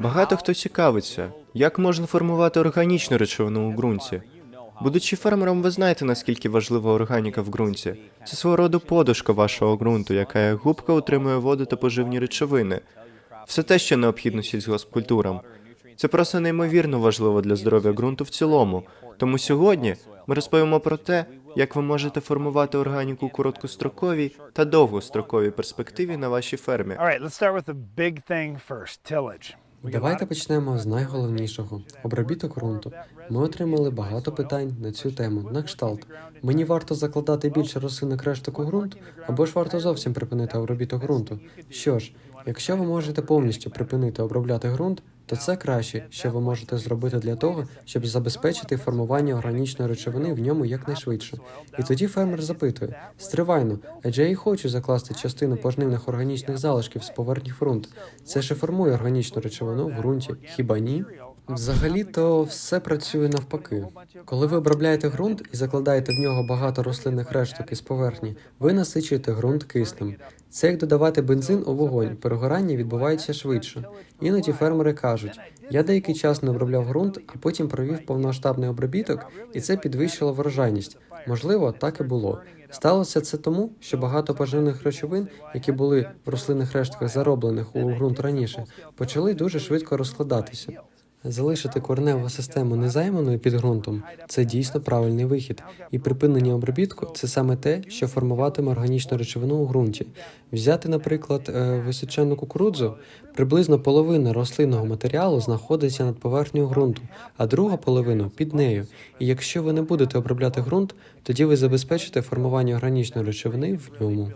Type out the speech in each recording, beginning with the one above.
Багато хто цікавиться, як можна формувати органічну речовину у ґрунті. Будучи фермером, ви знаєте, наскільки важлива органіка в ґрунті. Це свого роду подушка вашого ґрунту, яка як губка утримує воду та поживні речовини. Все те, що необхідно сільськогоспкультурам. Це просто неймовірно важливо для здоров'я ґрунту в цілому. Тому сьогодні ми розповімо про те, як ви можете формувати органіку у короткостроковій та довгостроковій перспективі на вашій фермі. Давайте почнемо з найголовнішого обробіток ґрунту. Ми отримали багато питань на цю тему. На кшталт. Мені варто закладати більше рослинних решток у ґрунт, або ж варто зовсім припинити обробіток ґрунту. Що ж, якщо ви можете повністю припинити обробляти ґрунт, то це краще, що ви можете зробити для того, щоб забезпечити формування органічної речовини в ньому якнайшвидше. І тоді фермер запитує: стривайно, адже я і хочу закласти частину пожнивних органічних залишків з поверхні ґрунт. Це ж формує органічну речовину в ґрунті. Хіба ні? Взагалі-то все працює навпаки. Коли ви обробляєте ґрунт і закладаєте в нього багато рослинних решток із поверхні, ви насичуєте ґрунт киснем. Це як додавати бензин у вогонь. Перегорання відбувається швидше. Іноді фермери кажуть: я деякий час не обробляв ґрунт, а потім провів повномасштабний обробіток, і це підвищило врожайність. Можливо, так і було. Сталося це тому, що багато поживних речовин, які були в рослинних рештках зароблених у ґрунт раніше, почали дуже швидко розкладатися. Залишити кореневу систему незайманою під ґрунтом це дійсно правильний вихід, і припинення обробітку це саме те, що формуватиме органічну речовину у ґрунті. Взяти, наприклад, е, височенну кукурудзу, приблизно половина рослинного матеріалу знаходиться над поверхнею ґрунту, а друга половина під нею. І якщо ви не будете обробляти ґрунт, тоді ви забезпечите формування органічної речовини в ньому.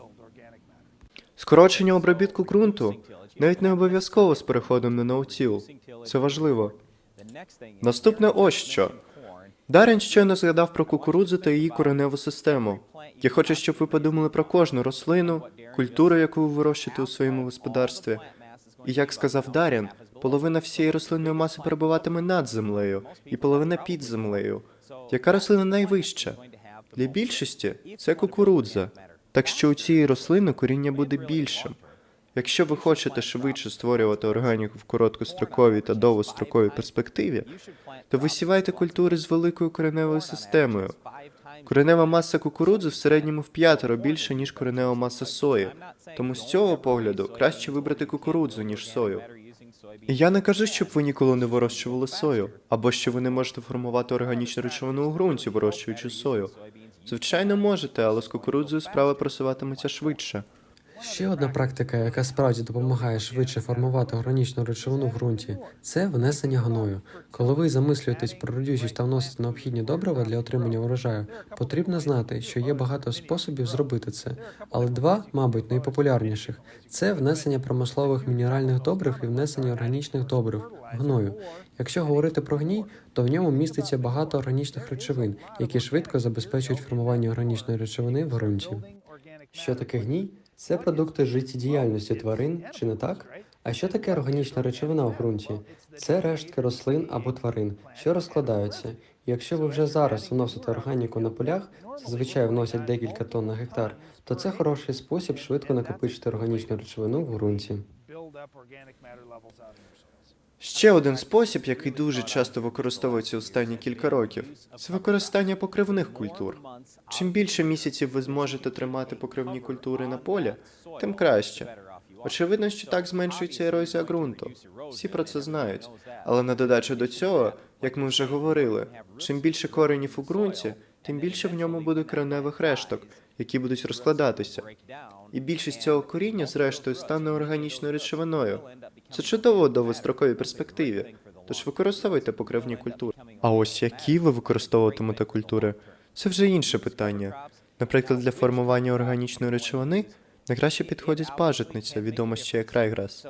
Скорочення обробітку ґрунту навіть не обов'язково з переходом на ноутіл. Це важливо. Наступне ось що. Дарен щойно згадав про кукурудзу та її кореневу систему. Я хочу, щоб ви подумали про кожну рослину, культуру, яку ви вирощуєте у своєму господарстві. І як сказав Дарін, половина всієї рослинної маси перебуватиме над землею, і половина під землею. Яка рослина найвища? Для більшості це кукурудза. Так що у цієї рослини коріння буде більшим. Якщо ви хочете швидше створювати органіку в короткостроковій та довгостроковій перспективі, то висівайте культури з великою кореневою системою. Коренева маса кукурудзи в середньому в п'ятеро більше, ніж коренева маса сої. Тому з цього погляду краще вибрати кукурудзу, ніж сою. І я не кажу, щоб ви ніколи не вирощували сою, або що ви не можете формувати органічну речовину у ґрунті, вирощуючи сою. Звичайно, можете, але з кукурудзою справа просуватиметься швидше. Ще одна практика, яка справді допомагає швидше формувати органічну речовину в ґрунті, це внесення гною. Коли ви замислюєтесь про родючість та вносите необхідні добрива для отримання урожаю, потрібно знати, що є багато способів зробити це, але два, мабуть, найпопулярніших це внесення промислових мінеральних добрив і внесення органічних добрив гною. Якщо говорити про гній, то в ньому міститься багато органічних речовин, які швидко забезпечують формування органічної речовини в ґрунті. Що таке гній? Це продукти життєдіяльності тварин, чи не так? А що таке органічна речовина в ґрунті? Це рештки рослин або тварин, що розкладаються. Якщо ви вже зараз вносите органіку на полях, зазвичай вносять декілька тонн на гектар, то це хороший спосіб швидко накопичити органічну речовину в ґрунті. Ще один спосіб, який дуже часто використовується останні кілька років, це використання покривних культур. Чим більше місяців ви зможете тримати покривні культури на полі, тим краще. Очевидно, що так зменшується ерозія ґрунту. Всі про це знають. Але на додачу до цього, як ми вже говорили, чим більше коренів у ґрунті, тим більше в ньому буде кореневих решток, які будуть розкладатися. І більшість цього коріння, зрештою, стане органічною речовиною. Це чудово довгостроковій перспективі. Тож використовуйте покривні культури. А ось які ви використовуватимете культури, це вже інше питання. Наприклад, для формування органічної речовини найкраще підходять пажитниця, відома ще як райграс,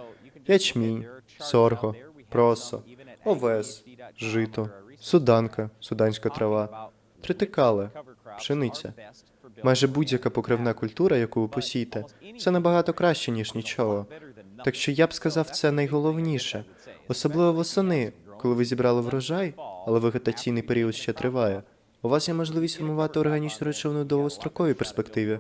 ячмінь, сорго, просо, овес, жито, суданка, суданська трава, тритикали, пшениця. Майже будь-яка покривна культура, яку ви посієте, це набагато краще, ніж нічого. Так що я б сказав, це найголовніше, особливо восени, коли ви зібрали врожай, але вегетаційний період ще триває. У вас є можливість формувати органічну речовину в довгостроковій перспективі.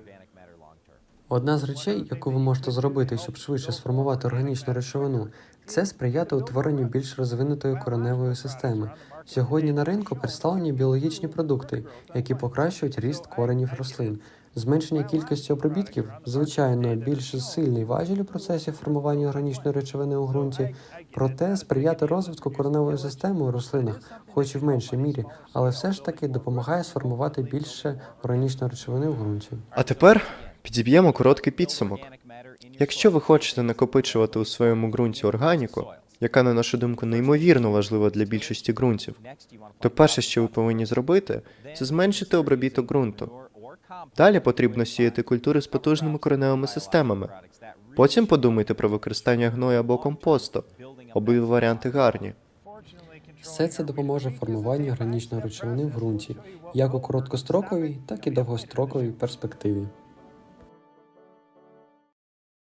Одна з речей, яку ви можете зробити, щоб швидше сформувати органічну речовину, це сприяти утворенню більш розвинутої кореневої системи. Сьогодні на ринку представлені біологічні продукти, які покращують ріст коренів рослин. Зменшення кількості обробітків, звичайно, більш сильний важіль у процесі формування органічної речовини у ґрунті, проте сприяти розвитку кореневої системи у рослинах, хоч і в меншій мірі, але все ж таки допомагає сформувати більше органічної речовини у ґрунті. А тепер підіб'ємо короткий підсумок. Якщо ви хочете накопичувати у своєму ґрунті органіку, яка, на нашу думку, неймовірно важлива для більшості ґрунтів, то перше, що ви повинні зробити, це зменшити обробіток ґрунту. Далі потрібно сіяти культури з потужними кореневими системами. Потім подумайте про використання гною або компосту. Обидва варіанти гарні. Все це допоможе формуванню органічної речовини в ґрунті, як у короткостроковій, так і довгостроковій перспективі.